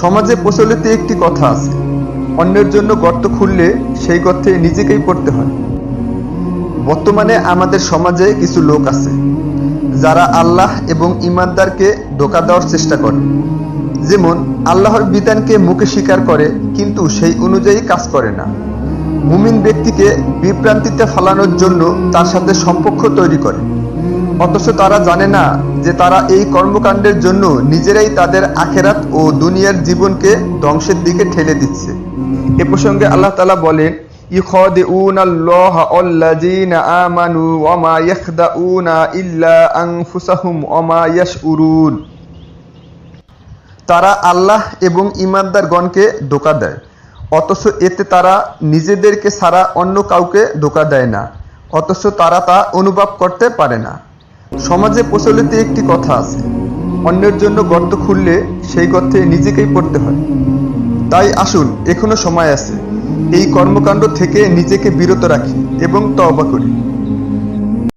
সমাজে প্রচলিত একটি কথা আছে, অন্যের জন্য গর্ত খুললে সেই গর্তে নিজেকেই পড়তে হয়। বর্তমানে আমাদের সমাজে কিছু লোক আছে, যারা আল্লাহ এবং ইমানদারকে ধোকা দেওয়ার চেষ্টা করে। যেমন, আল্লাহর বিধানকে মুখে স্বীকার করে, কিন্তু সেই অনুযায়ী কাজ করে না। মুমিন ব্যক্তিকে বিভ্রান্তিতে ফালানোর জন্য তার সাথে সম্পর্ক তৈরি করে। অথচ তারা জানে না যে তারা এই কর্মকাণ্ডের জন্য নিজেরাই তাদের আখেরাত ও দুনিয়ার জীবনকে ধ্বংসের দিকে ঠেলে দিচ্ছে। এ প্রসঙ্গে আল্লাহ তালা বলেন আল্লাযীনা আমানু ওয়া মা ইয়াখদাউনা ইল্লা আনফুসাহুম ওয়া মা ইয়াশউরুন। তারা আল্লাহ এবং ইমানদারগণকে ধোকা দেয়, অথচ এতে তারা নিজেদেরকে ছাড়া অন্য কাউকে ধোকা দেয় না, অথচ তারা তা অনুভব করতে পারে না। সমাজে প্রচলিত একটি কথা আছে, অন্যের জন্য গর্ত খুললে সেই গর্তে নিজেকেই পড়তে হয়। তাই আসুন, এখনও সময় আছে। এই কর্মকাণ্ড থেকে নিজেকে বিরত রাখি এবং তওবা করি।